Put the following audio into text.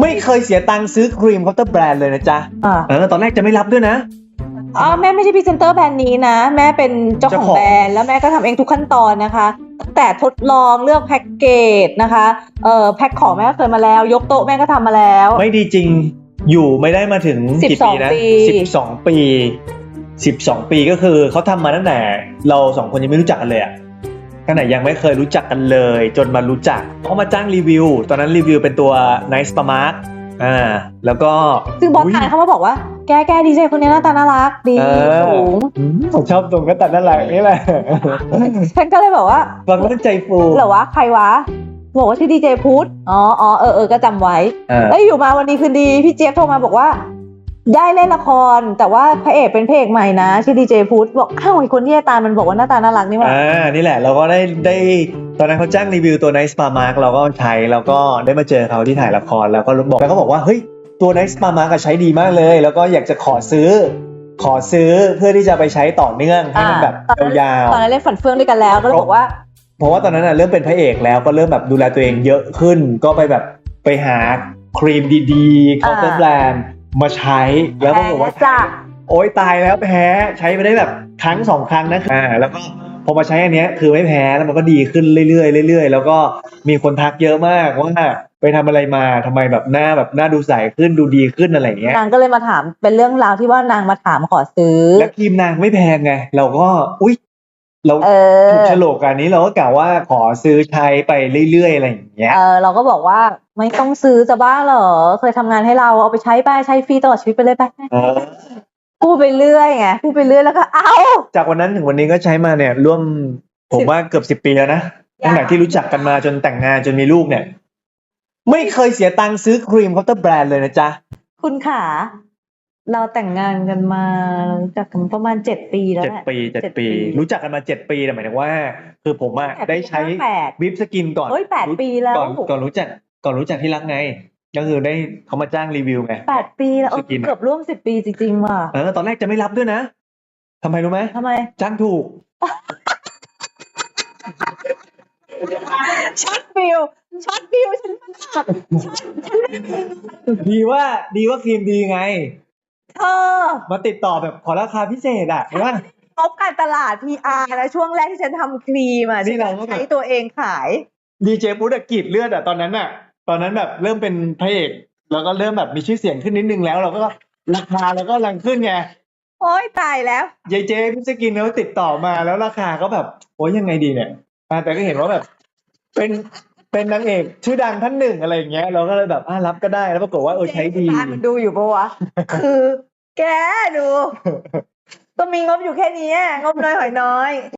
ไม่เคยเสียตังค์ซื้อครีมเคาน์เตอร์แบรนด์เลยนะจ๊ะ อ่า เออ ตอนแรกจะไม่รับด้วยนะ อ๋อแม่ไม่ใช่พรีเซนเตอร์แบรนด์นี้นะ แม่เป็นเจ้าของเจ้าของ แบรนด์แล้วแม่ก็ทำเองทุกขั้นตอนนะคะตั้งแต่ทดลองเลือกแพ็กเกจนะคะเอ่อแพ็คของแม่ก็เคยมาแล้ว ยกโต๊ะแม่ก็ทำมาแล้ว ไม่ดีจริง อยู่ไม่ได้มาถึงกี่ปีนะ12ปีสิบสองปีสิบสองปีก็คือเขาทำมาตั้งแต่เราสองคนยังไม่รู้จักกันเลยอะ ตั้งแต่ยังไม่เคยรู้จักกันเลย จนมารู้จักเขามาจ้างรีวิว ตอนนั้นรีวิวเป็นตัว Nice Smart อ่าแล้วก็ซึ่งบอสยทานเขามาบอกว่าแกแกดีเจคนนี้หน้าตาน่ารักดีเออสูงอืมผมชอบตรงก็ตัดนั่นแหละนี่แหละฉันก็เลยบอกว่าฟังแล้วใจฟูเหรอวะใครวะบอกว่าชื่อดีเจพุทธอ๋ออ๋อเออเออก็จำไว้อ่าแล้วอยู่มาวันนี้คืนดีพี่เจี๊ยบโทรมาบอกว่า ได้เล่นละครแต่ว่าพระเอกเป็นพระเอกใหม่นะชื่อดีเจพุทธบอกอ้าวไอคนที่ไอ้ตาลมันบอกว่าหน้าตาน่ารักนี่หว่าอ่านี่แหละเราก็ได้ได้ตอนนั้นเขาจ้างรีวิวตัว Nice Spa Mark เราก็ใช้แล้วก็ได้มาเจอเขาที่ถ่ายละครแล้วก็บอกแล้วก็บอกว่าเฮ้ยตัว Nice Spa Mark อะใช้ดีมากเลย แล้วก็อยากจะขอซื้อ ขอซื้อเพื่อที่จะไปใช้ต่อเนื่องให้มันแบบยาวตอนนั้นเล่นฝันเฟืองด้วยกันแล้วก็เลยบอกว่าๆเพราะว่าตอนนั้นอะเริ่มเป็นพระเอกแล้วก็เริ่มแบบดูแลตัวเองเยอะขึ้น ก็ไปแบบไปหาครีมดีๆเคาน์เตอร์แบรนด์ มาใช้แล้วก็บอกว่าจ้ะโอ๊ยตายแล้วแพ้ใช้ไปได้แบบครั้งสองครั้งนะอ่าแล้วก็พอมาใช้อันเนี้ยคือไม่แพ้แล้วมันก็ดีขึ้นเรื่อยๆเรื่อยๆ แล้วก็มีคนทักเยอะมากว่าไปทำอะไรมาทำไมแบบหน้าแบบหน้าดูใสขึ้นดูดีขึ้นอะไรอย่างเงี้ยนางก็เลยมาถามเป็นเรื่องราวที่ว่านางมาถามขอซื้อ แล้วครีมนางไม่แพงไงเราก็อุ้ย เราเออถูกโฉลกกันนี้เราก็กล่าวว่าขอซื้อใช้ไปเรื่อยๆอะไรอย่างเงี้ยเออเราก็บอกว่าไม่ต้องซื้อจะบ้าเหรอ เคยทำงานให้เราเอาไปใช้ไปใช้ฟรีตลอดชีวิตไปเลยไปเออพูดไปเรื่อยไงพูดไปเรื่อยแล้วก็เอ้าจากวันนั้นถึงวันนี้ก็ใช้มาเนี่ย ร่วมผมสิบว่าเกือบสิบปีแล้วนะตั้งแต่ที่รู้จักกันมาจนแต่งงานจนมีลูกเนี่ย ไม่เคยเสียตังค์ซื้อครีมเคาน์เตอร์แบรนด์เลยนะจ๊ะคุณขา เราแต่งงานกันมาเรารู้จักกันประมาณเจ็ดปีแล้วเจ็ดแหละ ปีเจ็ดเจ็ดปีปี รู้จักกันมาเจ็ดปีแต่หมายถึงว่า คือผมอะแปดปีได้ใช้แปดวิปสกินก่อนเฮ้ยแปดรู้ปีแล้ว ก่อนก่อนรู้จักก่อนรู้จักที่รักไง ก็คือได้เขามาจ้างรีวิวไง แปดปีแล้วเออสกินอะ เกือบร่วมสิบปีจริงๆว่ะเออตอนแรกจะไม่รับด้วยนะทำไมรู้ไหมทำไม จ้างถูก ช็อตฟิวช็อตฟิวฉันช็อตฉันไม่ดีว่าดีว่าครีมดีไง เธอมาติดต่อแบบขอราคาพิเศษอะเห็นปะงบการตลาด PR นะช่วงแรกที่ฉันทำครีมอะนี่ที่เราก็แบบใช้ตัวเองขายดีเจพุทธอะกรีดเลือดอะตอนนั้นอะตอนนั้นแบบเริ่มเป็นพระเอกแล้วก็เริ่มแบบมีชื่อเสียงขึ้นนิดนึงแล้ว เราก็ราคาเราก็รังขึ้นไงโอ๊ยตายแล้วยายเจพิสกินเขาติดต่อมาแล้วราคาก็แบบโอ้ยยังไงดีเนี่ยอ่าแต่ก็เห็นว่าแบบ เป็น เป็นนางเอกชื่อดังท่านหนึ่งอะไรอย่างเงี้ยเราก็เลยแบบอ่ารับก็ได้แล้วปรากฏว่าเออใช้ดีตามันดูอยู่ปะวะคือ แกดู ก็มีงบอยู่แค่นี้อะงบน้อยหอยน้อย